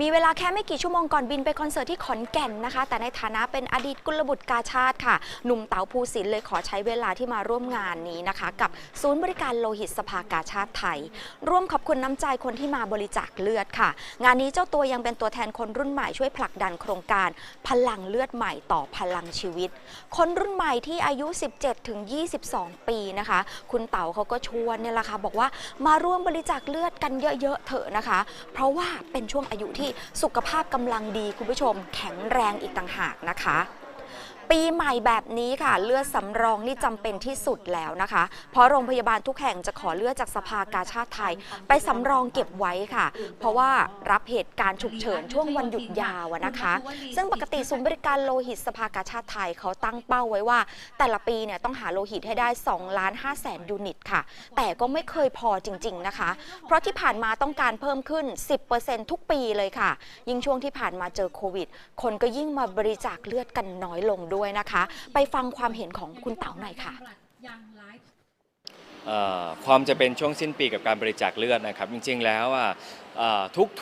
มีเวลาแค่ไม่กี่ชั่วโมงก่อนบินไปคอนเสิร์ตที่ขอนแก่นนะคะ แต่ในฐานะเป็นอดีตกุลบุตรกาชาติค่ะ หนุ่มเต๋าภูสินทร์เลยขอใช้เวลาที่มาร่วมงานนี้นะคะ กับศูนย์บริการโลหิตสภากาชาติไทย ร่วมขอบคุณน้ำใจคนที่มาบริจาคเลือดค่ะ งานนี้เจ้าตัวยังเป็นตัวแทนคนรุ่นใหม่ช่วยผลักดันโครงการ พลังเลือดใหม่ต่อพลังชีวิต คนรุ่นใหม่ที่อายุ 17ถึง22 ปีนะคะ คุณเต๋าเขาก็ชวนเนี่ยแหละค่ะบอกว่ามาร่วมบริจาคเลือดกันเยอะๆเถอะนะคะ เพราะว่าเป็นช่วงอายุที่สุขภาพกำลังดีคุณผู้ชมแข็งแรงอีกต่างหากนะคะ ปีใหม่แบบนี้ค่ะเลือดสำรองนี่จำเป็นที่สุดแล้วนะคะ เพราะโรงพยาบาลทุกแห่งจะขอเลือดจากสภากาชาติไทย ไปสำรองเก็บไว้ค่ะ เพราะว่ารับเหตุการณ์ฉุกเฉินช่วงวันหยุดยาวนะคะ ซึ่งปกติศูนย์บริการโลหิตสภากาชาติไทยเขาตั้งเป้าไว้ว่า แต่ละปีเนี่ยต้องหาโลหิตให้ได้2ล้าน5แสนยูนิตค่ะ แต่ก็ไม่เคยพอจริง ๆนะคะ เพราะที่ผ่านมาต้องการเพิ่มขึ้น 10%ทุกปีเลยค่ะ ยิ่งช่วงที่ผ่านมาเจอโควิด คนก็ยิ่งมาบริจาคเลือดกันน้อยลงด้วยนะคะ ไปฟังความเห็นของคุณเต๋าหน่อยค่ะความจะเป็นช่วงสิ้นปีกับการบริจาคเลือดนะครับ จริงๆแล้วอะ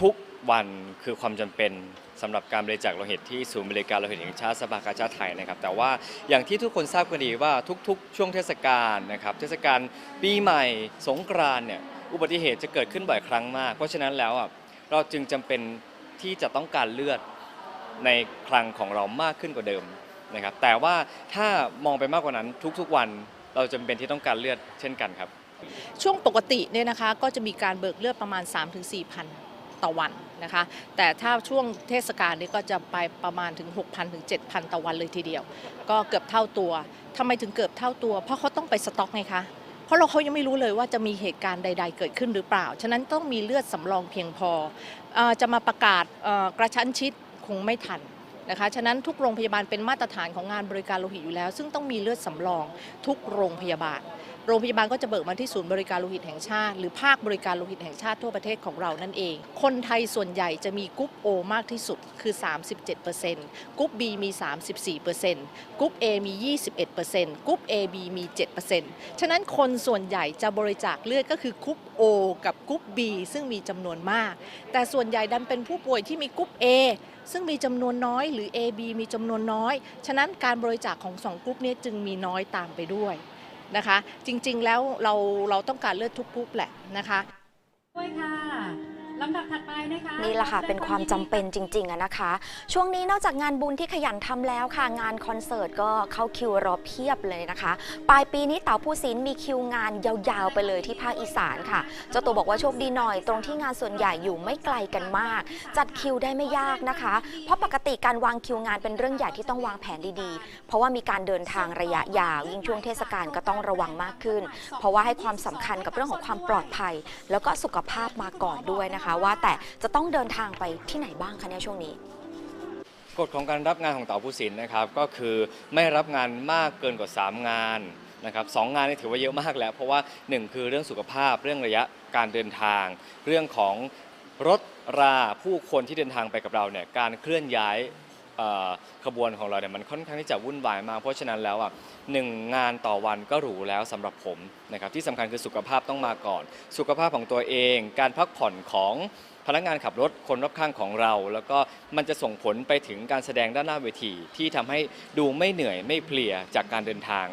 ทุกๆวันคือความจำเป็นสำหรับการบริจาคโลหิตที่ศูนย์บริการโลหิตแห่งชาติสภากาชาติไทยนะครับ แต่ว่าอย่างที่ทุกคนทราบกันดีว่าทุกๆ ช่วงเทศกาลนะครับ เทศกาลปีใหม่สงกรานเนี่ยอุบัติเหตุจะเกิดขึ้นบ่อยครั้งมาก เพราะฉะนั้นแล้วอะเราจึงจำเป็นที่จะต้องการเลือดในคลังของเรามากขึ้นกว่าเดิม นะครับแต่ว่าถ้ามองไปมากกว่านั้นทุกๆวันเราจำเป็นที่ต้องการเลือดเช่นกันครับ ช่วงปกติเนี่ยนะคะก็จะมีการเบิกเลือดประมาณ 3-4พันต่อวันนะคะ แต่ถ้าช่วงเทศกาลนี้ก็จะไปประมาณถึง 6,000 ถึง 7,000 ต่อวันเลยทีเดียว ก็เกือบเท่าตัวทำไมถึงเกือบเท่าตัว เพราะเขาต้องไปสต็อกไงคะ เพราะเราเขายังไม่รู้เลยว่าจะมีเหตุการณ์ใด ๆ เกิดขึ้นหรือเปล่า ฉะนั้นต้องมีเลือดสำรองเพียงพออจะมาประกาศกระชั้นชิดคงไม่ทัน นะคะ ฉะนั้นทุกโรงพยาบาลเป็นมาตรฐานของงานบริการโลหิตอยู่แล้ว ซึ่งต้องมีเลือดสำรองทุกโรงพยาบาล โรงพยาบาลก็จะเบิกมาที่ศูนย์บริการโลหิตแห่งชาติ หรือภาคบริการโลหิตแห่งชาติทั่วประเทศของเรานั่นเอง คนไทยส่วนใหญ่จะมีกรุ๊ป O มากที่สุดคือ 37%กรุ๊ป B มี 34%กรุ๊ป A มี 21%กรุ๊ป AB มี 7%ฉะนั้นคนส่วนใหญ่จะบริจาคเลือดก็คือกรุ๊ป O กับกรุ๊ป B ซึ่งมีจำนวนมาก แต่ส่วนใหญ่ดันเป็นผู้ป่วยที่มีกรุ๊ป A ซึ่งมีจำนวนน้อยหรือ AB มีจำนวนน้อย ฉะนั้นการบริจาคของสองกรุ๊ปนี้จึงมีน้อยตามไปด้วย นะคะ จริงๆแล้วเราเราต้องการเลือดทุกกรุ๊ปแหละนะคะด้วยค่ะ ลำดับถัดไปนะคะนี่แหละค่ะเป็นความจำเป็นจริงๆอะนะคะ ช่วงนี้นอกจากงานบุญที่ขยันทำแล้วค่ะ งานคอนเสิร์ตก็เข้าคิวรอเพียบเลยนะคะ ปลายปีนี้เต๋าผู้ศิลป์มีคิวงานยาวๆไปเลยที่ภาคอีสานค่ะ เจ้าตัวบอกว่าโชคดีหน่อย ตรงที่งานส่วนใหญ่อยู่ไม่ไกลกันมาก จัดคิวได้ไม่ยากนะคะ เพราะปกติการวางคิวงานเป็นเรื่องใหญ่ที่ต้องวางแผนดีๆ เพราะว่ามีการเดินทางระยะยาว ยิ่งช่วงเทศกาลก็ต้องระวังมากขึ้น เพราะว่าให้ความสำคัญกับเรื่องของความปลอดภัย แล้วก็สุขภาพมาก่อนด้วยนะคะว่าแต่จะต้องเดินทางไปที่ไหนบ้างคะเนี่ยช่วงนี้กฎของการรับงานของเต๋าผู้สินนะครับก็คือไม่รับงานมากเกินกว่า 3 งานนะครับสองงานนี่ถือว่าเยอะมากแล้ว เพราะว่า 1 คือเรื่องสุขภาพเรื่องระยะการเดินทาง เรื่องของรถราผู้คนที่เดินทางไปกับเราเนี่ยการเคลื่อนย้าย ขบวนของเราเนี่ยมันค่อนข้างที่จะวุ่นวายมาก เพราะฉะนั้นแล้วอะหนึ่งงานต่อวันก็หรูแล้วสำหรับผมนะครับที่สำคัญคือสุขภาพต้องมาก่อน สุขภาพของตัวเอง การพักผ่อนของพนักงานขับรถคนรอบข้างของเรา แล้วก็มันจะส่งผลไปถึงการแสดงด้านหน้าเวที ที่ทำให้ดูไม่เหนื่อยไม่เพลียจากการเดินทาง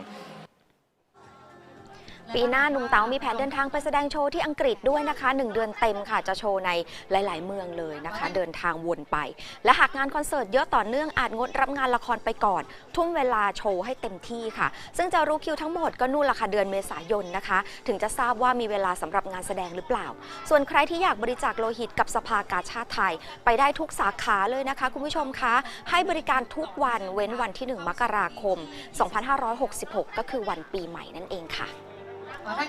ปีหน้าหนุ่มเต๋ามีแผนเดินทางไปแสดงโชว์ที่อังกฤษด้วยนะคะ 1 เดือนเต็มค่ะจะโชว์ในหลาย ๆ เมืองเลยนะคะ เดินทางวนไป และหากงานคอนเสิร์ตเยอะต่อเนื่องอาจงดรับงานละครไปก่อน ทุ่มเวลาโชว์ให้เต็มที่ค่ะ ซึ่งจะรู้คิวทั้งหมดก็นู่นละค่ะเดือนเมษายนนะคะ ถึงจะทราบว่ามีเวลาสำหรับงานแสดงหรือเปล่า ส่วนใครที่อยากบริจาคโลหิตกับสภากาชาติไทย ไปได้ทุกสาขาเลยนะคะ คุณผู้ชมคะให้บริการทุกวันเว้นวันที่ 1 มกราคม 2566 ก็คือวันปีใหม่นั่นเองค่ะ ขอให้